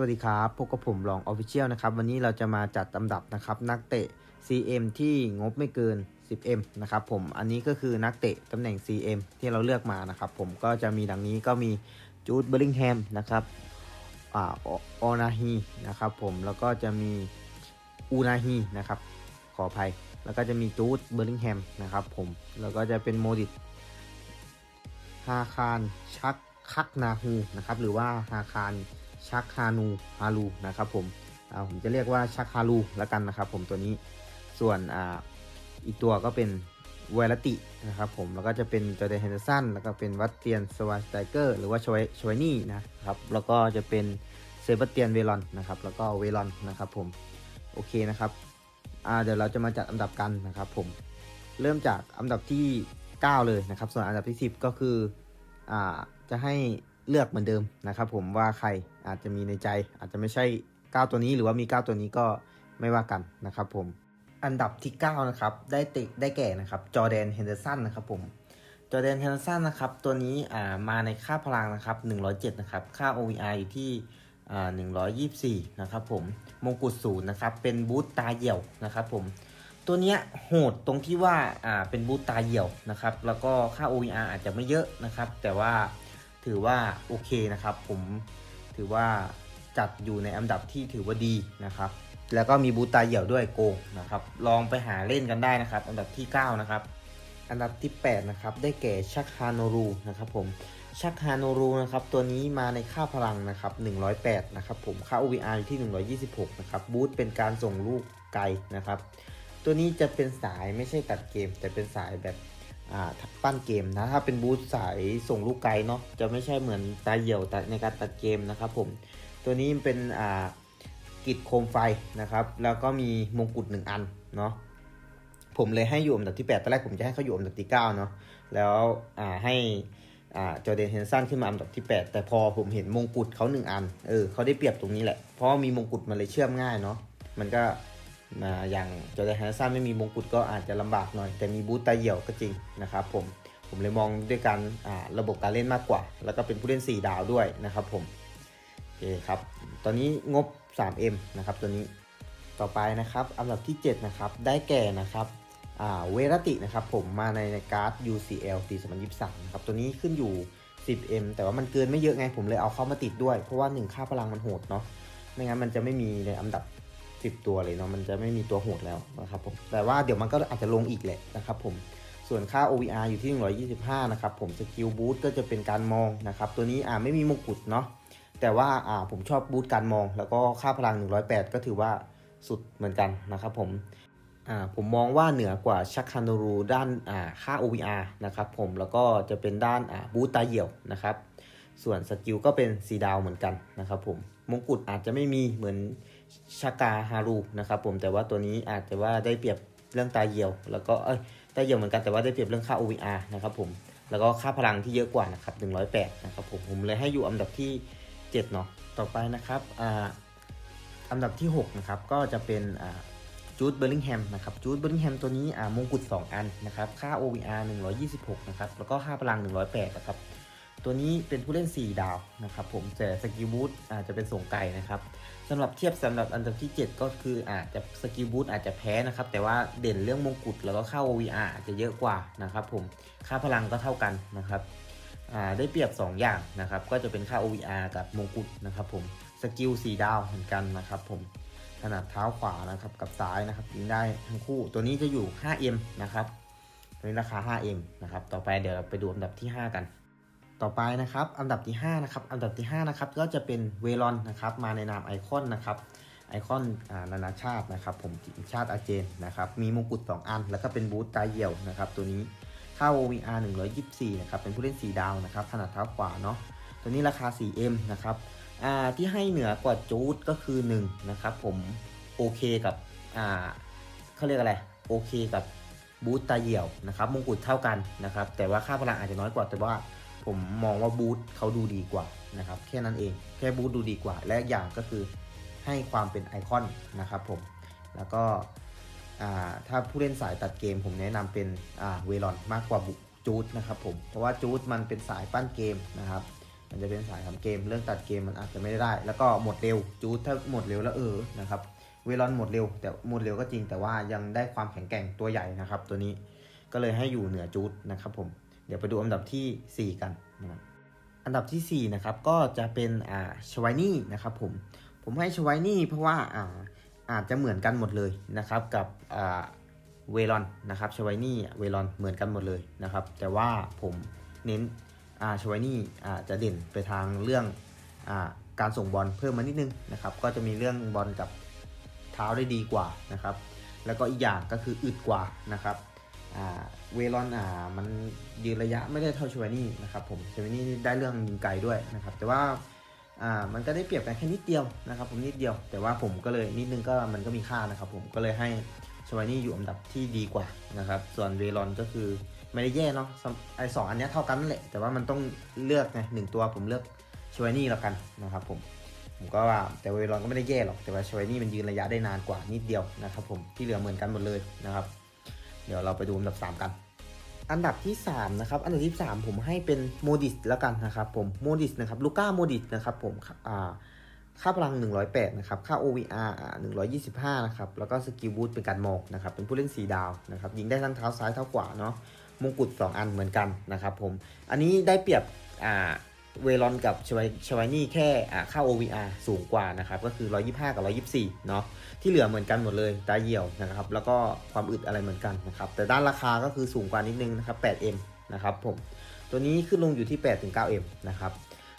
วัสดีครับพบกับผมลองออฟฟิเชียลนะครับ วันนี้เราจะมาจัดลำดับนะครับ นักเตะ CM ที่งบไม่เกิน 10M นะครับผม อันนี้ก็คือนักเตะตำแหน่ง CM ที่เราเลือกมานะครับ ผมก็จะมีดังนี้ก็มีจูดเบลลิงแฮมนะครับอ่าออนาฮีนะครับผม แล้วก็จะมีอูนาฮีนะครับ ขออภัย แล้วก็จะมีจูดเบลลิงแฮมนะครับผม แล้วก็จะเป็นโมดิตฮาคารชักคักนาฮูนะครับ หรือว่าฮาคาร ชักฮานูฮารูนะครับผมอ่าผมจะเรียกว่าชักฮารูแล้วกันนะครับผมตัวนี้ส่วนออีกตัวก็เป็นไวรตินะครับผมแล้วก็จะเป็นจอร์แดนเฮนเดอร์สันแล้วก็เป็นวัตเตียนสวาสไตเกอร์หรือว่าชวยชวยนี่นะครับแล้วก็จะเป็นเซบาสเตียนเวลอนนะครับแล้วก็เวลอนนะครับผมโอเคนะครับเดี๋ยวเราจะมาจัดอันดับกันนะครับผมเริ่มจากอันดับที่ 9 เลยนะครับ ส่วนอันดับที่ 10 ก็คืออ่าจะให้ เลือกเหมือนเดิมนะครับผมว่าใครอาจจะมีในใจ อาจจะไม่ใช่ 9 ตัวนี้หรือว่ามี 9 ตัวนี้ก็ไม่ว่ากันนะครับผมอันดับที่ 9 นะครับ ได้ติได้แก่นะครับจอแดนเฮนเดอร์สันนะครับผมจอแดนเฮนเดอร์สันนะครับตัวนี้อ่ามาในค่าพลังนะครับ107นะครับค่า OVR อยู่ที่อ่า124นะครับผมมงกุฎศูนย์นะครับเป็นบูตตาเหี่ยวนะครับผมตัวเนี้ยโหดตรงที่ว่าอ่าเป็นบูตตาเหี่ยวนะครับแล้วก็ค่า OVR อาจจะไม่เยอะนะครับแต่ว่า ถือว่าโอเคนะครับ ผมถือว่าจัดอยู่ในอันดับที่ถือว่าดีนะครับ แล้วก็มีบูตาเหี่ยวด้วยโกงนะครับ ลองไปหาเล่นกันได้นะครับ อันดับที่ 9 นะครับ อันดับที่ 8 นะครับ ได้แก่ชักฮานรูนะครับผมชักฮานรูนะครับ ตัวนี้มาในค่าพลังนะครับ 108 นะครับผมค่า OVR อยู่ที่ 126 นะครับ บูตเป็นการส่งลูกไกลนะครับ ตัวนี้จะเป็นสายไม่ใช่ตัดเกม แต่เป็นสายแบบ ปั้นเกมนะ ถ้าเป็นบูตสายส่งลูกไกลเนาะจะไม่ใช่เหมือนตาเหี่ยวตัดในการตัดเกมนะครับผม ตัวนี้เป็นกิจโคมไฟนะครับ แล้วก็มีมงกุฎหนึ่งอันเนาะผมเลยให้อยู่อันดับที่ 8ตอนแรกผมจะให้เขาอยู่อันดับที่ 9 เนาะแล้วให้จอเดนเฮนสันขึ้นมาอันดับที่ 8 แต่พอผมเห็นมงกุฎเขาหนึ่งอัน เออเขาได้เปรียบตรงนี้แหละ เพราะมีมงกุฎมันเลยเชื่อมง่ายเนาะมันก็ มาอย่างจอร์แดนเฮนสันไม่มีมงกุฎก็อาจจะลำบากหน่อย แต่มีบูตตาเหี่ยวก็จริงนะครับผมผมเลยมองด้วยการระบบการเล่นมากกว่า แล้วก็เป็นผู้เล่น 4 ดาวด้วยนะครับผมโอเคครับตอนนี้งบ 3M นะครับตัวนี้ต่อไปนะครับอันดับที่ 7 นะครับได้แก่นะครับเวรตินะครับผมมาในการ์ด UCL ปี 2023นะครับตัวนี้ขึ้นอยู่ 10M แต่ว่ามันเกินไม่เยอะไงผมเลยเอาเข้ามาติดด้วย เพราะว่า 1 ค่าพลังมันโหดเนาะไม่งั้นมันจะไม่มีในอันดับ 10ตัวเลยเนาะมันจะไม่มีตัวโหดแล้วนะครับผมแต่ว่าเดี๋ยวมันก็อาจจะลงอีกแหละนะครับผมส่วนค่า OVR อยู่ที่ 125 นะครับผมสกิลบูทก็จะเป็นการมองนะครับตัวนี้อ่าไม่มีมงกุฎเนาะแต่ว่าอ่าผมชอบบูทการมอง แล้วก็ค่าพลัง 108 ก็ถือว่าสุดเหมือนกันนะครับผมอ่าผมมองว่าเหนือกว่าชักคานูรูด้านอ่าค่า OVR นะครับผมแล้วก็จะเป็นด้านอ่าบูตตาเหี่ยวนะครับส่วนสกิลก็เป็นสีดาวเหมือนกันนะครับผมมงกุฎอาจจะไม่มีเหมือน ชากาฮารูนะครับผมแต่ว่าตัวนี้อาจจะว่าได้เปรียบเรื่องตาเหี่ยว แล้วก็เอ้ยตาเหี่ยวเหมือนกันแต่ว่าได้เปรียบเรื่องค่า OVR นะครับผมแล้วก็ค่าพลังที่เยอะกว่านะครับ108นะครับผมผมเลยให้อยู่อันดับที่7เนาะต่อไปนะครับอ่าอันดับที่6นะครับก็จะเป็นอ่าจูดเบลลิงแฮมนะครับจูดเบลลิงแฮมตัวนี้อ่ามงกุฎ2 อันนะครับค่า OVR 126 นะครับแล้วก็ค่าพลัง 108 นะครับ ตัวนี้เป็นผู้เล่น 4 ดาวนะครับผมแต่สกิลบูทอาจจะเป็นส่งไกลนะครับสำหรับเทียบสำหรับอันดับที่ 7 ก็คืออาจจะสกิลบูทอาจจะแพ้นะครับ แต่ว่าเด่นเรื่องมงกุฎแล้วก็ค่า OVR อาจจะเยอะกว่านะครับผมค่าพลังก็เท่ากันนะครับได้เปรียบ 2 อย่างนะครับ ก็จะเป็นค่า OVR กับมงกุฎนะครับผมสกิล4ดาวเหมือนกันนะครับผมขนาดเท้าขวานะครับกับซ้ายนะครับยิงได้ทั้งคู่ตัวนี้จะอยู่ 5M นะครับตัวนี้ราคา 5M นะครับ ต่อไปเดี๋ยวเราไปดูอันดับที่ 5 กัน ต่อไปนะครับ อันดับที่5นะครับ อันดับที่5นะครับ ก็จะเป็นเวลอนนะครับ มาในนามไอคอนนะครับ ไอคอนนานาชาตินะครับ ผมทีมชาติอาเจนนะครับ มีมงกุฎ2อัน แล้วก็เป็นบูทตาเหี่ยวนะครับ ตัวนี้ ค่า OVR 124 นะครับ เป็นผู้เล่น 4 ดาวนะครับ ขนาดเท้าขวาเนาะ ตัวนี้ราคา 4M นะครับ ที่ให้เหนือกว่าจูดก็คือ1นะครับ ผมโอเคกับเขาเรียกอะไร โอเคกับบูตตาเหี่ยวนะครับ มงกุฎเท่ากันนะครับ แต่ว่าค่าพลังอาจจะน้อยกว่า แต่ว่า ผมมองว่าบูตเขาดูดีกว่านะครับแค่นั้นเองแค่บูตดูดีกว่า และอย่างก็คือให้ความเป็นไอคอนนะครับผมแล้วก็ถ้าผู้เล่นสายตัดเกม ผมแนะนำเป็นเวลอนมากกว่าจูดนะครับผมเพราะว่าจูดมันเป็นสายปั้นเกมนะครับมันจะเป็นสายทำเกม เรื่องตัดเกมมันอาจจะไม่ได้ แล้วก็หมดเร็วจูดถ้าหมดเร็วแล้วเออนะครับเวลอนหมดเร็ว แต่หมดเร็วก็จริงแต่ว่ายังได้ความแข็งแกร่งตัวใหญ่นะครับ ตัวนี้ก็เลยให้อยู่เหนือจูดนะครับผม เดี๋ยวไปดูอันดับทีสี่ 4 กันนะครับอันดับทีสี่ 4 นะครับ ก็จะเป็นอ่าชวายนี่นะครับผม ผมให้ชวายนี่เพราะว่าอ่าอาจจะเหมือนกันหมดเลยนะครับกับอ่าเวลอนนะครับชวายนี่เวลอนเหมือนกันหมดเลยนะครับ แต่ว่าผมเน้นอ่าชวายนี่อ่าจะเด่นไปทางเรื่องอ่าการส่งบอลเพิ่มมานิดนึงนะครับ ก็จะมีเรื่องบอลกับเท้าได้ดีกว่านะครับ แล้วก็อีกอย่างก็คืออึดกว่านะครับ เวลอนอ่ามันยืนระยะไม่ได้เท่าชวานี่นะครับผมชวานี่ได้เรื่องยิงไกลด้วยนะครับ แต่ว่าอ่ามันก็ได้เปรียบกันแค่นิดเดียวนะครับ ผมนิดเดียว แต่ว่าผมก็เลยนิดนึงก็มันก็มีค่านะครับ ผมก็เลยให้ชวานี่อยู่อันดับที่ดีกว่านะครับ ส่วนเวลอนก็คือไม่ได้แย่เนาะไอสองอันนี้เท่ากันนั่นแหละ แต่ว่ามันต้องเลือกไงหนึ่งตัวผมเลือกชวานี่แล้วกันนะครับ ผมผมก็ว่าแต่เวลอนก็ไม่ได้แย่หรอกแต่ว่าชวานี่มันยืนระยะได้นานกว่านิดเดียวนะครับ ผมที่เหลือเหมือนกันหมดเลยนะครับ เดี๋ยวเราไปดูอันดับ 3 กัน อันดับที่ 3 นะครับ อันดับที่ 3 ผมให้เป็นโมดิสแล้วกันนะครับผมโมดิสนะครับลูก้าโมดิสนะครับผมอ่าค่าพลัง 108 นะครับ ค่า OVR อ่า125 นะครับ แล้วก็สกิลบูทเป็นการมองนะครับ เป็นผู้เล่น 4 ดาวนะครับ ยิงได้ทั้งเท้าซ้ายเท้าขวาเนาะ มงกุฎ 2 อันเหมือนกันนะครับผม อันนี้ได้เปรียบ อ่า เวลอนกับชวายชวายนี่แค่อ่าค่า OVR สูงกว่านะครับก็คือ 125 กับ 124 เนาะที่เหลือเหมือนกันหมดเลยตาเหี่ยวนะครับแล้วก็ความอึดอะไรเหมือนกันนะครับแต่ด้านราคาก็คือสูงกว่านิดนึงนะครับ 8M นะครับผมตัวนี้ขึ้นลงอยู่ที่ 8-9M นะครับ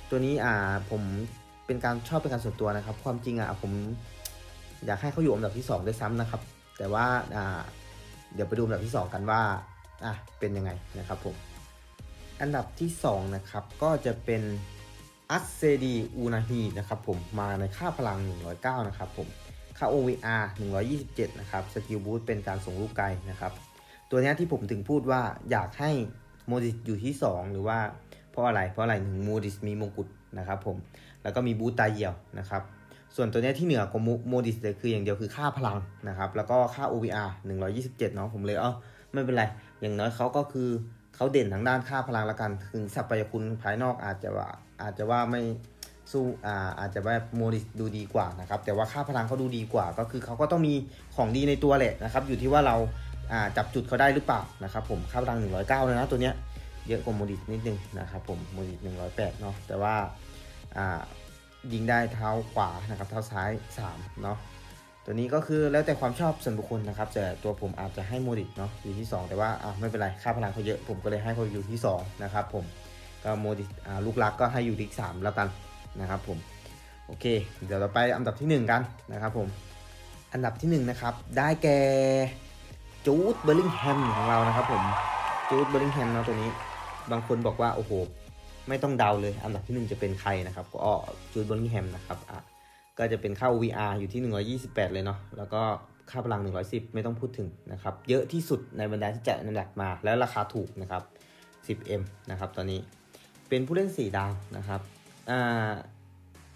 ตัวนี้อ่าผมเป็นการชอบเป็นการส่วนตัวนะครับ ความจริงอะผมอยากให้เขาอยู่อันดับที่2ด้วยซ้ำนะครับแต่ว่าอ่าเดี๋ยวไปดูอันดับที่ 2 กันว่าอะเป็นยังไงนะครับผม อันดับที่2นะครับก็จะเป็นอัสเซดีอูนาฮีนะครับผมมาในค่าพลัง 109 นะครับผมค่า OVR 127 นะครับสกิลบูทเป็นการส่งลูกไกลนะครับ ตัวนี้ที่ผมถึงพูดว่าอยากให้โมดิสอยู่ที่ 2 หรือว่าเพราะอะไรเพราะอะไรหนึ่งโมดิสมีมงกุฎนะครับผมแล้วก็มีบูทตาเหี่ยวนะครับส่วนตัวนี้ที่เหนือกว่าโมดิสเลยคืออย่างเดียวคือค่าพลังนะครับแล้วก็ค่า OVR 127 เนาะผมเลยเอ้าไม่เป็นไร อย่างน้อยเขาก็คือ เขาเด่นทางด้านค่าพลังละกันถึงสัพยคุณภายนอกอาจจะว่าอาจจะว่าไม่สู้อ่าอาจจะว่าโมดิสดูดีกว่านะครับ แต่ว่าค่าพลังเขาดูดีกว่า ก็คือเขาก็ต้องมีของดีในตัวแหละนะครับ อยู่ที่ว่าเราอ่าจับจุดเขาได้หรือเปล่านะครับ ผมค่าพลัง 109เลยนะตัวเนี้ยเยอะกว่าโมดิสนิดนึงนะครับผมโมดิส108เนาะแต่ว่าอ่ายิงได้เท้าขวานะครับ เท้าซ้าย 3 เนาะ ตัวนี้ก็คือแล้วแต่ความชอบส่วนบุคคลนะครับ แต่ตัวผมอาจจะให้โมดิสเนาะอยู่ที่ 2 แต่ว่าอ่าไม่เป็นไรค่าพลังเขาเยอะผมก็เลยให้เขาอยู่ที่ 2 นะครับผมก็โมดิสอ่าลูกรักก็ให้อยู่ที่สามแล้วกันนะครับผมโอเค เดี๋ยวเราไปอันดับที่ 1 กันนะครับผมอันดับที่ 1 นะครับ ได้แก่จูดเบอร์ลิงแฮมของเรานะครับผมจูดเบอร์ลิงแฮมเนาะตัวนี้ บางคนบอกว่าโอ้โหไม่ต้องเดาเลย อันดับที่ 1 จะเป็นใครนะครับ ก็จูดเบอร์ลิงแฮมนะครับอะ ก็จะเป็นค่า OVR อยู่ที่ 128 เลยเนาะ แล้วก็ค่าพลัง 110 ไม่ต้องพูดถึงนะครับ เยอะที่สุดในบรรดาที่จัดอันดับมา แล้วราคาถูกนะครับ 10M นะครับตอนนี้ เป็นผู้เล่น 4 ดาวนะครับ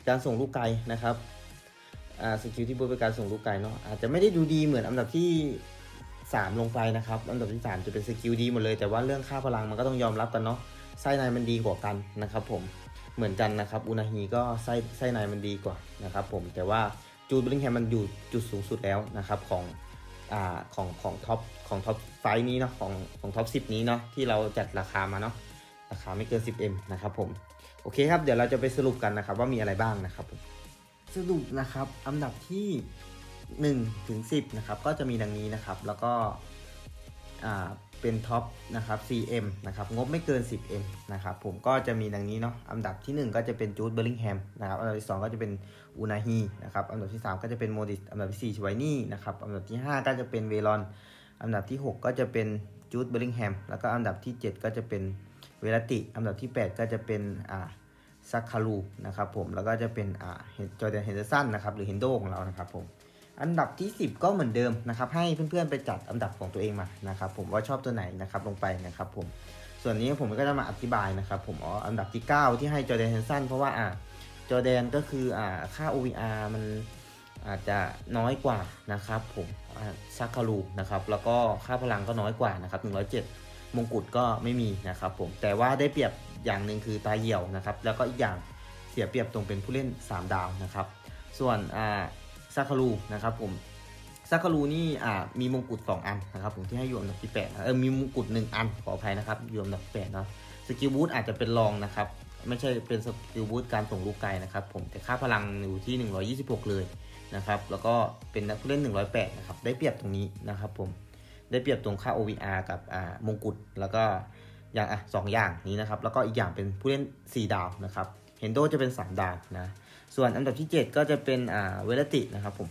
การส่งลูกไกลนะครับอ่าสกิลที่บูทเป็นการส่งลูกไกลเนาะ อาจจะไม่ได้ดูดีเหมือนอันดับที่ 3 ลงไปนะครับ อันดับที่ 3 จะเป็นสกิลดีหมดเลย แต่ว่าเรื่องค่าพลังมันก็ต้องยอมรับกันเนาะ ไส้ในมันดีกว่ากันนะครับผม เหมือนกันนะครับอุนาฮีก็ไส้ไส้ในมันดีกว่านะครับผมแต่ว่าจูดบริงแฮมมันอยู่จุดสูงสุดแล้วนะครับของอ่าของของท็อปของท็อปไฟนี้เนาะของของท็อป10นี้เนาะที่เราจัดราคามาเนาะราคาไม่เกิน 10M นะครับผมโอเคครับเดี๋ยวเราจะไปสรุปกันนะครับว่ามีอะไรบ้างนะครับผมสรุปนะครับอันดับที่1ถึง10นะครับก็จะมีดังนี้นะครับแล้วก็ เป็นท็อปนะครับ CM นะครับงบไม่เกิน 10M นะครับผมก็จะมีดังนี้เนาะอันดับที่ 1 ก็จะเป็นจูดเบอร์ลิงแฮมนะครับอันดับที่ 2 ก็จะเป็นอูนาฮีนะครับอันดับที่ 3 ก็จะเป็นโมดิสอันดับที่4ชไวนี่นะครับอันดับที่ 5 ก็จะเป็นเวลอนอันดับที่ 6 ก็จะเป็นจูดเบอร์ลิงแฮมแล้วก็อันดับที่ 7 ก็จะเป็นเวลติ อันดับที่ 8 ก็จะเป็นอ่าซักคารูนะครับผมแล้วก็จะเป็นอ่าจอร์แดนเฮนเดอร์สันนะครับหรือเฮนโดของเรานะครับผม อันดับที่ 10 ก็เหมือนเดิมนะครับ ให้เพื่อนๆไปจัดอันดับของตัวเองมานะครับ ผมว่าชอบตัวไหนนะครับลงไปนะครับ ผม ส่วนนี้ผมก็จะมาอธิบายนะครับ ผมอ๋ออันดับที่ 9 ที่ให้จอแดนเฮนสันเพราะว่าอ่าจอแดนก็คืออ่าค่า OVR มันอาจจะน้อยกว่านะครับ ผมซักคารูนะครับ แล้วก็ค่าพลังก็น้อยกว่านะครับ107 มงกุฎก็ไม่มีนะครับ ผมแต่ว่าได้เปรียบอย่างหนึ่งคือตาเหี่ยวนะครับ แล้วก็อีกอย่างเสียเปรียบตรงเป็นผู้เล่น 3 ดาวนะครับ ส่วนอ่า ซาคารูนะครับผมซาคารูนี่อ่ามีมงกุฎ2 อันนะครับผมที่ให้อยู่อันดับที่8นะเออมีมงกุฎ1อันขออภัยนะครับอยู่อันดับ8เนาะสกิลบูทอาจจะเป็นรองนะครับไม่ใช่เป็นสกิลบูทการส่งลูกไกลนะครับผมแต่ค่าพลังอยู่ที่ 126 เลยนะครับแล้วก็เป็นนักผู้เล่น 108 นะครับได้เปรียบตรงนี้นะครับผมได้เปรียบตรงค่า OVR กับอ่ามงกุฎแล้วก็อย่างอะสองอย่างนี้นะครับแล้วก็อีกอย่างเป็นผู้เล่น 4 ดาวนะครับ เฮนโดจะเป็น 3 ดาวนะ ส่วนอันดับที่ 7 ก็จะเป็นอ่าเวลตินะครับผม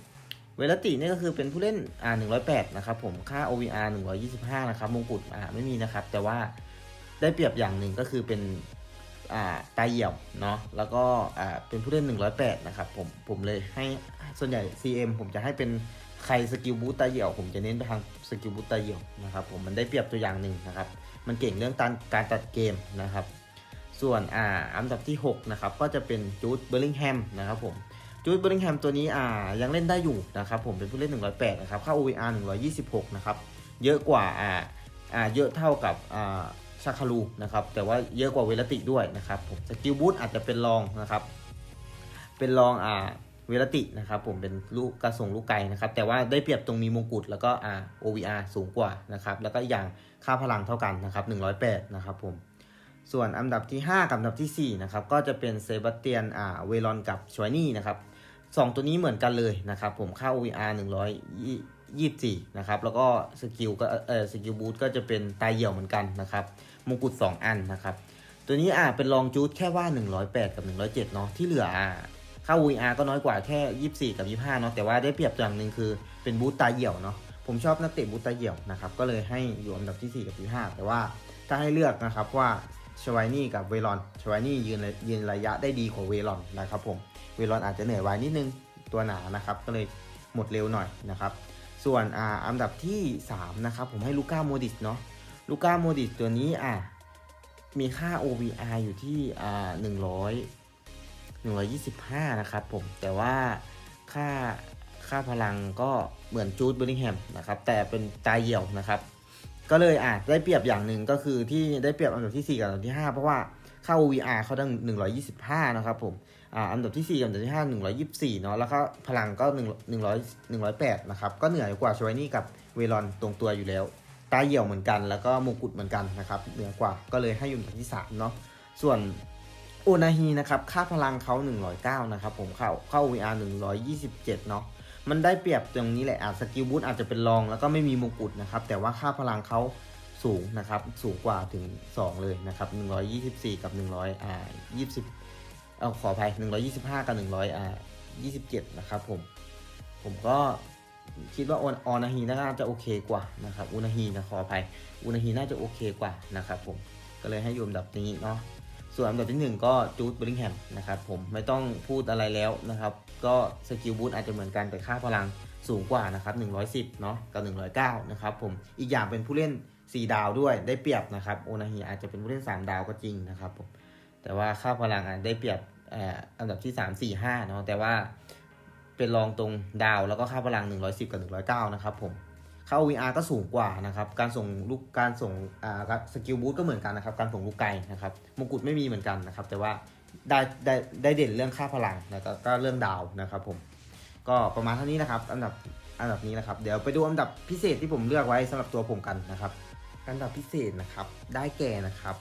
เวลตินี่ก็คือเป็นผู้เล่นอ่า108 นะครับผมค่า OVR 125 นะครับมงกุฎอ่าไม่มีนะครับ แต่ว่าได้เปรียบอย่างหนึ่งก็คือเป็นอ่าตาเหี่ยวเนาะแล้วก็อ่าเป็นผู้เล่น 108 นะครับผมผมเลยให้ส่วนใหญ่ CM ผมจะให้เป็นใครสกิลบูตตาเหี่ยวผมจะเน้นไปทางสกิลบูตตาเหี่ยวนะครับผมมันได้เปรียบตัวอย่างหนึ่งนะครับ มันเก่งเรื่องการการตัดเกมนะครับ ส่วนอ่าอันดับที่ 6 นะครับ ก็จะเป็นจูดเบอร์ลิงแฮมนะครับผมจูดเบอร์ลิงแฮมตัวนี้อ่ายังเล่นได้อยู่นะครับผมเป็นผู้เล่น 108 นะครับ ค่า OVR 126 นะครับ เยอะกว่าอ่าอ่าเยอะเท่ากับอ่าชาคารูนะครับ แต่ว่าเยอะกว่าเวลติด้วยนะครับผมสกิลบูทอาจจะเป็นรองนะครับ เป็นรองอ่าเวลตินะครับผมเป็นลูกกระส่งลูกไก่นะครับ แต่ว่าได้เปรียบตรงมีมงกุฎแล้วก็อ่า OVR สูงกว่านะครับ แล้วก็อีกอย่างค่าพลังเท่ากันนะครับ108 นะครับผม ส่วนอันดับที่ 5 กับอันดับทีสี่ 4 นะครับ ก็จะเป็นเซบาสเตียนอ่าเวลอนกับชวนี่นะครับสองตัวนี้เหมือนกันเลยนะครับผมค่า OVR 124 นะครับ แล้วก็สกิลก็เออสกิลบูทก็จะเป็นตายเหี่ยวเหมือนกันนะครับมงกุฎ 2 อันนะครับ ตัวนี้อ่าเป็นรองจูดแค่ว่า 108 กับ 107 เนาะที่เหลืออ่าค่า OVR ก็น้อยกว่าแค่ 24 กับ 25 เนาะแต่ว่าได้เปรียบอย่างหนึ่งคือเป็นบูทตายเหี่ยวเนาะผมชอบนักเตะบูทตายเหี่ยวนะครับ ก็เลยให้อยู่อันดับที่ 4 กับที่ 5 แต่ว่าถ้าให้เลือกนะครับว่า ชวายนี่กับเวลอนชวายนี่ยืนระยืนระยะได้ดีกว่าเวลอนนะครับผม เวลอนอาจจะเหนื่อยไวนิดนึงตัวหนานะครับ ก็เลยหมดเร็วหน่อยนะครับ ส่วนอ่าอันดับที่ 3 นะครับ ผมให้ลูก้าโมดิสเนาะลูก้าโมดิสตัวนี้อะมีค่า OVR อยู่ที่อ่า100 125นะครับผม แต่ว่าค่าค่าพลังก็เหมือนจูดเบอร์ลิงแฮมนะครับ แต่เป็นตายเหี่ยวนะครับ ก็เลยอะได้เปรียบอย่างหนึ่งก็คือที่ได้เปรียบอันดับที่ 4 กับอันดับที่ 5 เพราะว่าค่า VR เขาดัง125 นะครับผมอ่าอันดับที่ 4 กับอันดับที่ 5 124 เนาะแล้วก็พลังก็1 100 108 นะครับ ก็เหนือกว่าชวนี่กับเวลอนตรงตัวอยู่แล้ว ตาเหี่ยวเหมือนกัน แล้วก็มงกุฎเหมือนกันนะครับเหนือกว่าก็เลยให้อยู่อันดับที่3เนาะส่วนโอนาฮีนะครับค่าพลังเขา109 นะครับผมเข้าเข้า VR 127 เนาะ มันได้เปรียบตรงนี้แหละอาจสกิลบูทอาจจะเป็นรองแล้วก็ไม่มีมงกุฎนะครับ แต่ว่าค่าพลังเขาสูงนะครับ สูงกว่าถึง 2 เลยนะครับ 124 กับ 100อ่า20เอาขออภัย125 กับ 100อ่า27 นะครับผม ผมก็คิดว่าออนออนาฮีน่าจะโอเคกว่านะครับอุนาฮีนะขออภัยอุนาฮีน่าจะโอเคกว่านะครับผมก็เลยให้อยู่อันดับนี้เนาะ ส่วนอันดับที่ 1 ก็จูดบริงแฮมนะครับผมไม่ต้องพูดอะไรแล้วนะครับ ก็สกิลบูทอาจจะเหมือนกันแต่ค่าพลังสูงกว่านะครับ110เนาะกับ109นะครับผมอีกอย่างเป็นผู้เล่น 4 ดาวด้วยได้เปรียบนะครับโอนาฮีอาจจะเป็นผู้เล่น 3 ดาวก็จริงนะครับผมแต่ว่าค่าพลังอาจได้เปรียบอันดับที่ 3 4 5เนาะแต่ว่าเป็นรองตรงดาวแล้วก็ค่าพลัง 110 กับ 109 นะครับผมา VR ก็สูงกว่านะครับ การส่งลูกการส่งอ่าสกิลบูทก็เหมือนกันนะครับ การส่งลูกไกลนะครับมงกุฎไม่มีเหมือนกันนะครับ แต่ว่าได้ได้ได้เด่นเรื่องค่าพลังแล้วก็เรื่องดาวนะครับผม ก็ประมาณเท่านี้นะครับ อันดับอันดับนี้นะครับ เดี๋ยวไปดูอันดับพิเศษที่ผมเลือกไว้สำหรับตัวผมกันนะครับ อันดับพิเศษนะครับ ได้แก่นะครับ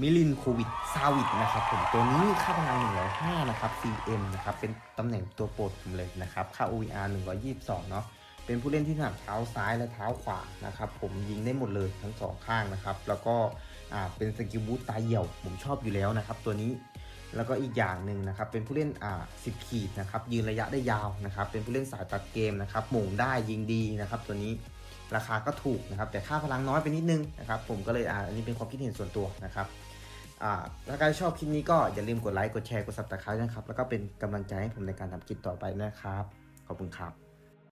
มิลินโควิดซาวิดนะครับผมตัวนี้ค่าพลัง105 นะครับ CM นะครับ เป็นตำแหน่งตัวโปรดผมเลยนะครับ ค่า OVR 122 เนาะ เป็นผู้เล่นที่ถนัดเท้าซ้ายและเท้าขวานะครับ ผมยิงได้หมดเลยทั้งสองข้างนะครับ แล้วก็เป็นสกิลบูตตาเหี่ยว ผมชอบอยู่แล้วนะครับ ตัวนี้แล้วก็อีกอย่างหนึ่งนะครับ เป็นผู้เล่นอ่า10ขีดนะครับยืนระยะได้ยาวนะครับ เป็นผู้เล่นสายตัดเกมนะครับหม่งได้ยิงดีนะครับ ตัวนี้ราคาก็ถูกนะครับ แต่ค่าพลังน้อยไปนิดนึงนะครับ ผมก็เลยอ่าอันนี้เป็นความคิดเห็นส่วนตัวนะครับอ่าถ้าใครชอบคลิปนี้ก็อย่าลืมกดไลค์กดแชร์กด subscribe นะครับ แล้วก็เป็นกำลังใจให้ผมในการทำคลิปต่อไปนะครับ ขอบคุณครับ